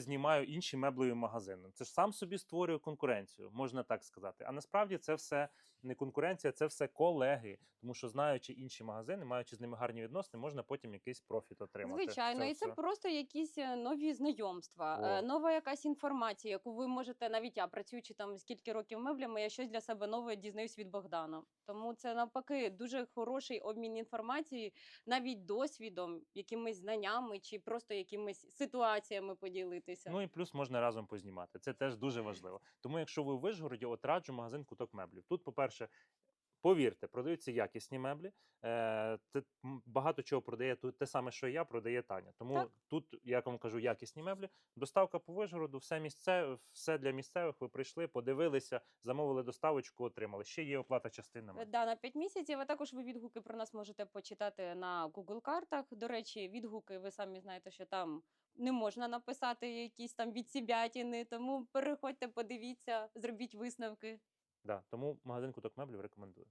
я знімаю інші меблеві магазини. Це ж сам собі створює конкуренцію, можна так сказати. А насправді це все не конкуренція, це все колеги. Тому що знаючи інші магазини, маючи з ними гарні відносини, можна потім якийсь профіт отримати. Звичайно, і це все. просто якісь е, нові знайомства, О. е, нова якась інформація, яку ви можете навіть я працюючи там скільки років меблями, я щось для себе нове дізнаюсь від Богдана. Тому це навпаки дуже хороший обмін інформацією, навіть досвідом, якимись знаннями чи просто якимись ситуаціями поділитися. Ну і плюс можна разом познімати. Це теж дуже важливо. Тому, якщо ви в Вишгороді, от раджу магазин куток меблів. Тут, по-перше, повірте, продаються якісні меблі. Е, те, багато чого продає тут те саме, що я, продає Таня. Тому Так. тут, як вам кажу, якісні меблі. Доставка по Вишгороду, все місцеве, все для місцевих. Ви прийшли, подивилися, замовили доставочку, отримали. Ще є оплата частинами. Да, на 5 місяців. А також ви відгуки про нас можете почитати на Google картах. До речі, відгуки ви самі знаєте, що там не можна написати якісь там відсібятіни. Тому переходьте, подивіться, зробіть висновки. Да, тому магазин куток меблів рекомендую.